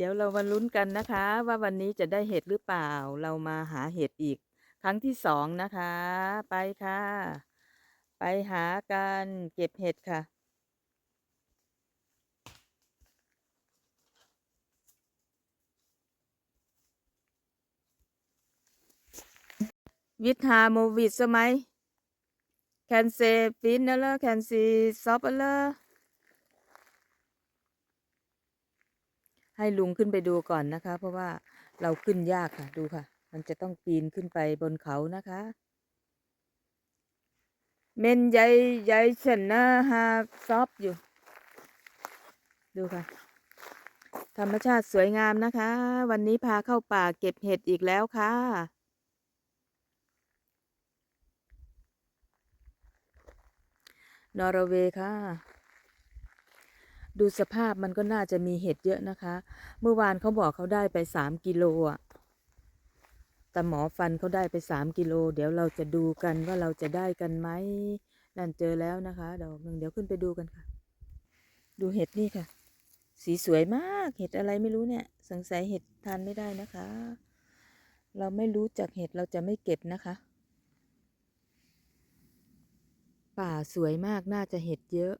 เดี๋ยวเรามาลุ้นกันนะคะ ว่าวันนี้จะได้เห็ดหรือเปล่า เรามาหาเห็ดอีก ครั้งที่สองนะคะ ไปค่ะ ไปหากันเก็บเห็ดค่ะวิทาโมวิดสมัยแคนเซฟินนะเลแคนซีซอปเล ให้ลุงขึ้นไปดูก่อนนะคะ เพราะว่าเราขึ้นยากค่ะ ดูค่ะ มันจะต้องปีนขึ้นไปบนเขานะคะเมนใหญ่ใหญ่ชนะฮาซอฟอยู่ ดูค่ะ ธรรมชาติสวยงามนะคะ วันนี้พาเข้าป่าเก็บเห็ดอีกแล้วค่ะนอร์เวย์ค่ะ ดูสภาพมันก็น่าจะมีเห็ดเยอะนะคะ เมื่อวานเขาบอกเขาได้ไปสามกิโลอะแต่หมอฟันเขาได้ไปสามกิโล เดี๋ยวเราจะดูกันว่าเราจะได้กันไหมนั่นเจอแล้วนะคะดอกหนึ่งเดี๋ยวขึ้นไปดูกันค่ะ ดูเห็ดนี่ค่ะ สีสวยมากเห็ดอะไรไม่รู้เนี่ย สงสัยเห็ดทานไม่ได้นะคะ เราไม่รู้จักเห็ดเราจะไม่เก็บนะคะ ป่าสวยมากน่าจะเห็ดเยอะ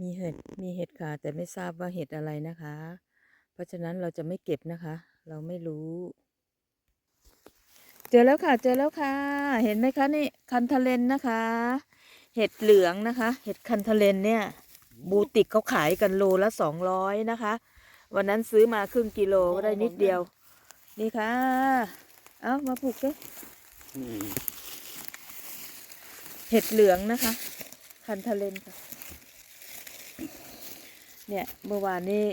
มีเห็ดมีเห็ดค่ะ แต่ไม่ทราบว่าเห็ดอะไรนะคะ เพราะฉะนั้นเราจะไม่เก็บนะคะ เราไม่รู้ เจอแล้วค่ะ เจอแล้วค่ะ เห็นไหมคะนี่คันทะเลนนะคะ เห็ดเหลืองนะคะ เห็ดคันทะเลนเนี่ย บูติกเขาขายกันโลละสองร้อยนะคะ วันนั้นซื้อมาครึ่งกิโลก็ได้นิดเดียว นี่ค่ะ เอามาปลูกเลยเห็ดเหลืองนะคะ คันทะเลนค่ะ เนี่ยเมื่อวานนี้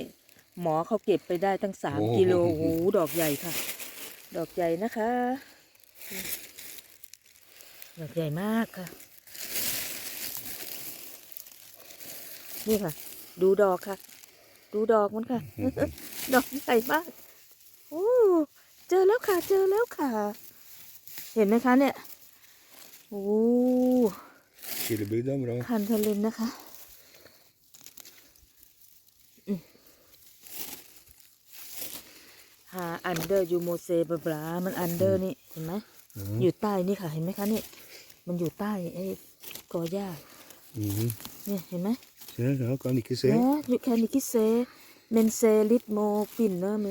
หมอเขาเก็บไปได้ตั้งสามโอ้โห กิโลโอ้โหดอกใหญ่ค่ะ ดอกใหญ่นะคะ ดอกใหญ่มากค่ะ นี่ค่ะ ดูดอกค่ะ ดูดอกมันค่ะ ดอกใหญ่มากโอ้เจอแล้วค่ะ เจอแล้วค่ะ เห็นไหมคะเนี่ย โอ้ Killebygda bra. คันเทเลนนะคะอืมหา อันเดอร์ยูโมเซบลามันอันเดอร์นี่เห็นไหม Ja. อยู่ใต้นี่ค่ะ เห็นไหมคะเนี่ยมันอยู่ใต้ไอ้กอหญ้า Mhm. เนี่ยเห็นไหม Ser, ja, kan ikke se. เนาะอยู่แค่นี้คิเซเมนเซลิตโมปินเนอร์เม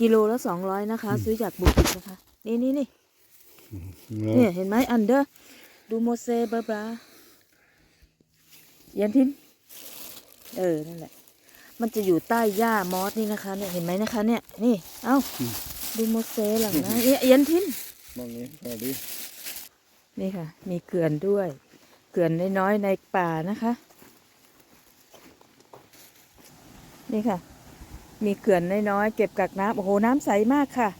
กิโลละสองร้อยนะคะ ซื้อจากบุกินะคะ นี่นี่นี่เนี่ย Ja. เห็นไหมอันเดอร์ดูโมเซบลายันทินเออ นั่นแหละ มันจะอยู่ใต้หญ้ามอสนี่นะคะเนี่ยเห็นไหมนะคะ เนี่ย นี่ เอ้า ดูโมเซหลังนะเอ๊ะยันทิน Mange ferdig. นี่ค่ะ มีเขื่อนด้วยเขื่อนน้อยๆในป่านะคะ นี่ค่ะ มีเขื่อนน้อยๆเก็บกักน้ำโอ้โห น้ำใสมากค่ะ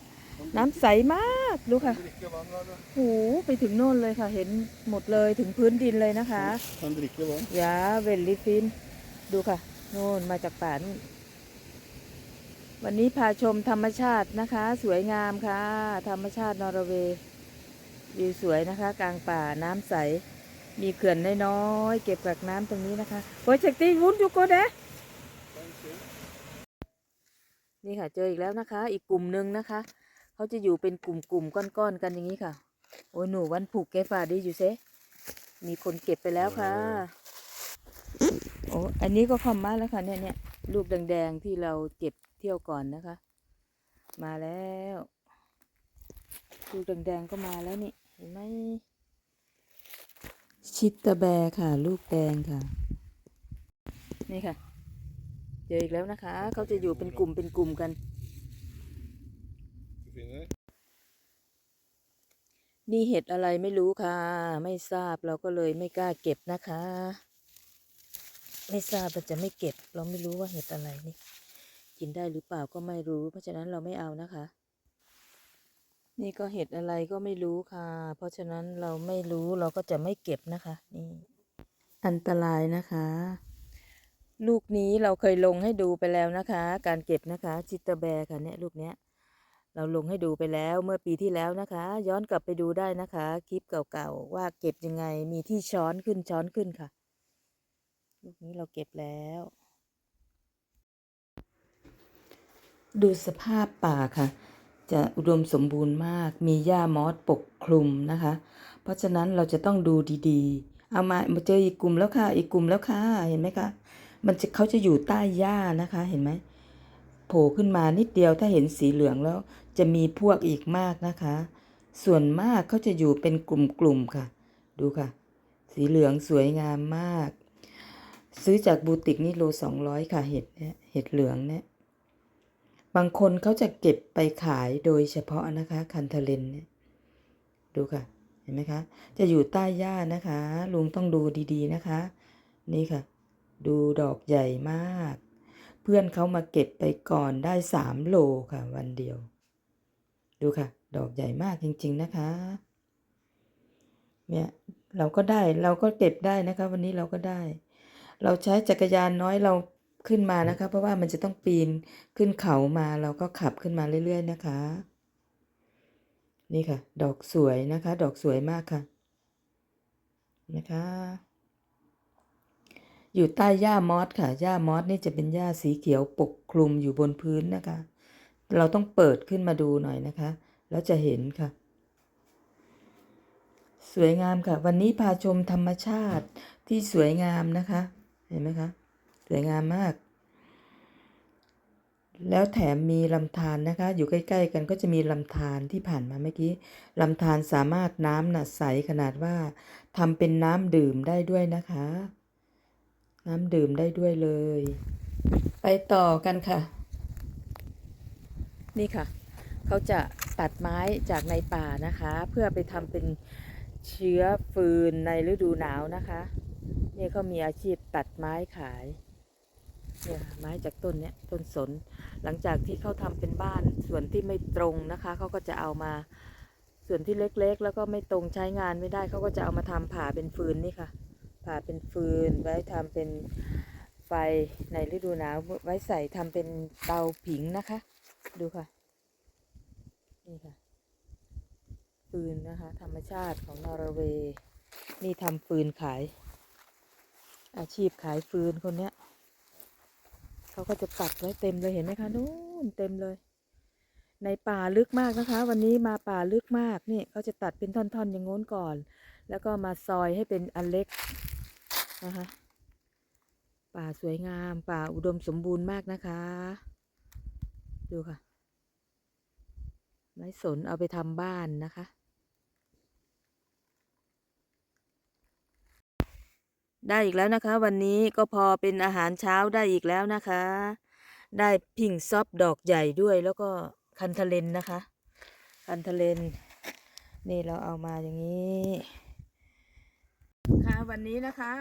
น้ำใสมากดูค่ะ Drikke vann av det. โอ้โหไปถึงโน่นเลยค่ะ เห็นหมดเลยถึงพื้นดินเลยนะคะ Kan drikke vann. ยาเวลลิฟิน ดูค่ะ โน่นมาจากป่านู่นวันนี้พาชมธรรมชาตินะคะ สวยงามค่ะ ธรรมชาตินอร์เวย์วิวสวยนะคะ กลางป่าน้ำใส มีเขื่อนน้อยๆเก็บกักน้ำตรงนี้นะคะโอ้ยเช็คตีวุ้นจุโกเดะนี่ค่ะเจออีกแล้วนะคะ อีกกลุ่มหนึ่งนะคะ เขาจะอยู่เป็นกลุ่มๆก้อนๆกันอย่างนี้ค่ะ โอ้ยหนูวันผูกแกฝาดีอยู่เซมีคนเก็บไปแล้วค่ะ โอ้อันนี้ก็เข้ามาแล้วค่ะเนี่ยเนี่ยลูกแดงๆที่เราเก็บเที่ยวก่อนนะคะ มาแล้วลูกแดงๆก็มาแล้วนี่เห็นไหมชิตตะแบค่ะ ลูกแดงค่ะ นี่ค่ะ เจออีกแล้วนะคะ เขาจะอยู่เป็นกลุ่มเป็นกลุ่มกัน นี่เห็ดอะไรไม่รู้ค่ะ ไม่ทราบเราก็เลยไม่กล้าเก็บนะคะ ไม่ทราบเราจะไม่เก็บ เราไม่รู้ว่าเห็ดอะไรนี่ กินได้หรือเปล่าก็ไม่รู้ เพราะฉะนั้นเราไม่เอานะคะ นี่ก็เห็ดอะไรก็ไม่รู้ค่ะ เพราะฉะนั้นเราไม่รู้เราก็จะไม่เก็บนะคะนี่อันตรายนะคะ ลูกนี้เราเคยลงให้ดูไปแล้วนะคะ การเก็บนะคะ จิตเตแบร์ค่ะเนี่ยลูกเนี้ยเราลงให้ดูไปแล้วเมื่อปีที่แล้วนะคะ ย้อนกลับไปดูได้นะคะ คลิปเก่าๆว่าเก็บยังไงมีที่ช้อนขึ้นช้อนขึ้นค่ะ ลูกนี้เราเก็บแล้ว ดูสภาพป่าค่ะ จะอุดมสมบูรณ์มาก มีหญ้ามอสปกคลุมนะคะ เพราะฉะนั้นเราจะต้องดูดีๆ เอามามาเจออีกกลุ่มแล้วค่ะ อีกกลุ่มแล้วค่ะ เห็นไหมคะ มันจะเขาจะอยู่ใต้หญ้านะคะ เห็นไหมโผล่ขึ้นมานิดเดียวถ้าเห็นสีเหลืองแล้ว จะมีพวกอีกมากนะคะ ส่วนมากเขาจะอยู่เป็นกลุ่มๆค่ะ ดูค่ะ สีเหลืองสวยงามมาก ซื้อจากบูติกนี่โลสองร้อยค่ะเห็ดเนี่ยเห็ดเหลืองเนี่ยบางคนเขาจะเก็บไปขายโดยเฉพาะนะคะ คันเทเลนเนี่ยดูค่ะ เห็นไหมคะ จะอยู่ใต้หญ้านะคะ ลุงต้องดูดีๆนะคะ นี่ค่ะ ดูดอกใหญ่มาก เพื่อนเขามาเก็บไปก่อนได้สามโลค่ะ วันเดียว ดูค่ะ ดอกใหญ่มากจริง ๆนะคะ เนี่ยเราก็ได้เราก็เก็บได้นะคะ วันนี้เราก็ได้ เราใช้จักรยานน้อยเราขึ้นมานะคะ เพราะว่ามันจะต้องปีนขึ้นเขามาเราก็ขับขึ้นมาเรื่อย ๆ นะคะ นี่ค่ะ ดอกสวยนะคะ ดอกสวยมากค่ะ นะคะ อยู่ใต้หญ้ามอสค่ะหญ้ามอสนี่จะเป็นหญ้าสีเขียวปกคลุมอยู่บนพื้นนะคะ เราต้องเปิดขึ้นมาดูหน่อยนะคะ แล้วจะเห็นค่ะสวยงามค่ะ วันนี้พาชมธรรมชาติที่สวยงามนะคะ เห็นไหมคะ สวยงามมาก แล้วแถมมีลำธารนะคะ อยู่ใกล้ ๆ กันก็จะมีลำธารที่ผ่านมาเมื่อกี้ลำธารสามารถน้ำน่ะใสขนาดว่าทำเป็นน้ำดื่มได้ด้วยนะคะ น้ำดื่มได้ด้วยเลย ไปต่อกันค่ะ นี่ค่ะ เขาจะตัดไม้จากในป่านะคะ เพื่อไปทำเป็นเชื้อฟืนในฤดูหนาวนะคะ นี่เขามีอาชีพตัดไม้ขายเนี่ยไม้จากต้นเนี้ยต้นสน หลังจากที่เขาทำเป็นบ้านส่วนที่ไม่ตรงนะคะเขาก็จะเอามาส่วนที่เล็กๆ แล้วก็ไม่ตรงใช้งานไม่ได้เขาก็จะเอามาทำผ่าเป็นฟืนนี่ค่ะ ผ่าเป็นฟืนไว้ทำเป็นไฟในฤดูหนาวไว้ใส่ทำเป็นเตาผิงนะคะ ดูค่ะนี่ค่ะฟืนนะคะ ธรรมชาติของนอร์เวย์นี่ทำฟืนขาย อาชีพขายฟืนคนเนี้ยเขาก็จะตัดไว้เต็มเลยเห็นไหมคะนู่นเต็มเลย ในป่าลึกมากนะคะ วันนี้มาป่าลึกมากนี่เขาจะตัดเป็นท่อนๆอย่างง้นก่อน แล้วก็มาซอยให้เป็นอันเล็กนะคะป่าสวยงามป่าอุดมสมบูรณ์มากนะคะ ดูค่ะไม้สนเอาไปทำบ้านนะคะ ได้อีกแล้วนะคะ วันนี้ก็พอเป็นอาหารเช้าได้อีกแล้วนะคะ ได้พิงซอบดอกใหญ่ด้วยแล้วก็คันทะเลนนะคะ คันทะเลนนี่เราเอามาอย่างนี้ค่ะวันนี้นะคะ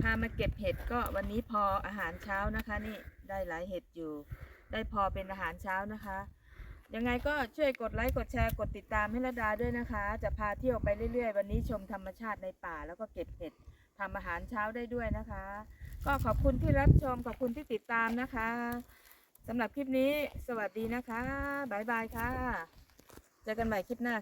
พามาเก็บเห็ดก็วันนี้พออาหารเช้านะคะนี่ได้หลายเห็ดอยู่ ได้พอเป็นอาหารเช้านะคะยังไงก็ช่วยกดไลค์กดแชร์กดติดตามให้ระดาด้วยนะคะ จะพาเที่ยวไปเรื่อยๆ วันนี้ชมธรรมชาติในป่าแล้วก็เก็บเห็ด ทำอาหารเช้าได้ด้วยนะคะ ก็ขอบคุณที่รับชมขอบคุณที่ติดตามนะคะสำหรับคลิปนี้สวัสดีนะคะ บ๊ายบายค่ะ เจอกันใหม่คลิปหน้า